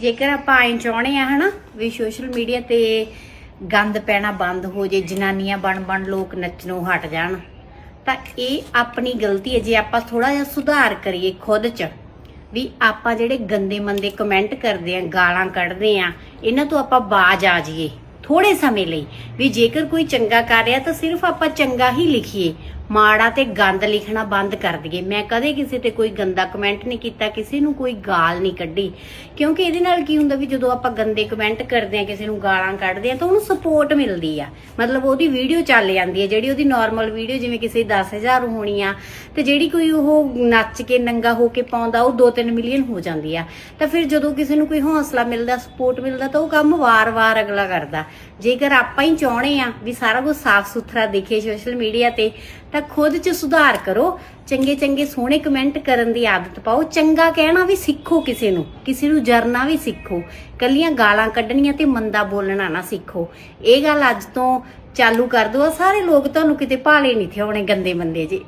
ਜੇਕਰ ਆਪਾਂ ਐਂ ਚਾਹੁੰਦੇ ਆ ਹਨਾ ਵੀ ਸੋਸ਼ਲ ਮੀਡੀਆ ਤੇ ਗੰਦ ਪੈਣਾ ਬੰਦ ਹੋ ਜੇ, ਜਨਾਨੀਆਂ ਬਣ ਬਣ ਲੋਕ ਨੱਚਣੋਂ ਹਟ ਜਾਣ, ਤਾਂ ਇਹ ਆਪਣੀ ਗਲਤੀ ਹੈ। ਜੇ ਆਪਾਂ ਥੋੜਾ ਜਿਹਾ ਸੁਧਾਰ ਕਰੀਏ ਖੁਦ 'ਚ, ਵੀ ਆਪਾਂ ਜਿਹੜੇ ਗੰਦੇ ਮੰਦੇ ਕਮੈਂਟ ਕਰਦੇ ਆ, ਗਾਲਾਂ ਕੱਢਦੇ ਆ, ਇਹਨਾਂ ਤੋਂ ਆਪਾਂ ਬਾਜ ਆ ਜਾਈਏ ਥੋੜੇ ਸਮੇਂ ਲਈ। ਵੀ ਜੇਕਰ ਕੋਈ ਚੰਗਾ ਕਰ ਰਿਹਾ ਤਾਂ ਸਿਰਫ ਆਪਾਂ ਚੰਗਾ ਹੀ ਲਿਖੀਏ। ਮਾੜਾ ਤੇ ਗੰਦ ਲਿਖਣਾ ਬੰਦ ਕਰ ਦਈਏ। ਮੈਂ ਕਦੇ ਕਿਸੇ ਤੇ ਕੋਈ ਗੰਦਾ ਕਮੈਂਟ ਨਹੀਂ ਕੀਤਾ, ਕਿਸੇ ਨੂੰ ਕੋਈ ਗਾਲ ਨਹੀਂ ਕੱਢੀ। ਕਿਉਂਕਿ ਇਹਦੇ ਨਾਲ ਕੀ ਹੁੰਦਾ ਵੀ ਜਦੋਂ ਆਪਾਂ ਗੰਦੇ ਕਮੈਂਟ ਕਰਦੇ ਆ ਕਿਸੇ ਨੂੰ ਗਾਲਾਂ ਕੱਢਦੇ ਆ ਤਾਂ ਉਹਨੂੰ ਸਪੋਰਟ ਮਿਲਦੀ ਆ। ਮਤਲਬ ਉਹਦੀ ਵੀਡੀਓ ਚੱਲ ਜਾਂਦੀ ਹੈ ਜਿਹੜੀ ਉਹਦੀ ਨਾਰਮਲ ਵੀਡੀਓ ਜਿਵੇਂ ਕਿਸੇ 10000 ਹੋਣੀ ਆ, ਤੇ ਜਿਹੜੀ ਕੋਈ ਉਹ ਨੱਚ ਕੇ, ਨੰਗਾ ਹੋ ਕੇ ਪਾਉਂਦਾ, ਉਹ 2-3 ਮਿਲੀਅਨ ਹੋ ਜਾਂਦੀ ਆ। ਤਾਂ ਫਿਰ ਜਦੋਂ ਕਿਸੇ ਨੂੰ ਕੋਈ ਹੌਸਲਾ ਮਿਲਦਾ ਸਪੋਰਟ ਮਿਲਦਾ, ਤਾਂ ਉਹ ਕੰਮ ਵਾਰ-ਵਾਰ ਅਗਲਾ ਕਰਦਾ। ਜੇਕਰ ਆਪਾਂ ਹੀ ਚਾਹੁੰਦੇ ਆ ਵੀ ਸਾਰਾ ਕੁਝ ਸਾਫ਼ ਸੁਥਰਾ ਦਿਖੇ ਸੋਸ਼ਲ ਮੀਡੀਆ ਤੇ, ਤਾਂ ਖੁਦ 'ਚ ਸੁਧਾਰ ਕਰੋ। ਚੰਗੇ ਚੰਗੇ ਸੋਹਣੇ ਕਮੈਂਟ ਕਰਨ ਦੀ ਆਦਤ ਪਾਓ। ਚੰਗਾ ਕਹਿਣਾ ਵੀ ਸਿੱਖੋ ਕਿਸੇ ਨੂੰ। ਕਿਸੇ ਨੂੰ ਜਰਨਾ ਵੀ ਸਿੱਖੋ। ਕੱਲੀਆਂ ਗਾਲਾਂ ਕੱਢਣੀਆਂ ਤੇ ਮੰਦਾ ਬੋਲਣਾ ਨਾ ਸਿੱਖੋ। ਇਹ ਗੱਲ ਅੱਜ ਤੋਂ ਚਾਲੂ ਕਰ ਦਿਓ। ਸਾਰੇ ਲੋਕ ਤੁਹਾਨੂੰ ਕਿਤੇ ਭਾਲੇ ਨਹੀਂ ਥਿਆਉਣੇ, ਗੰਦੇ ਬੰਦੇ ਜੇ।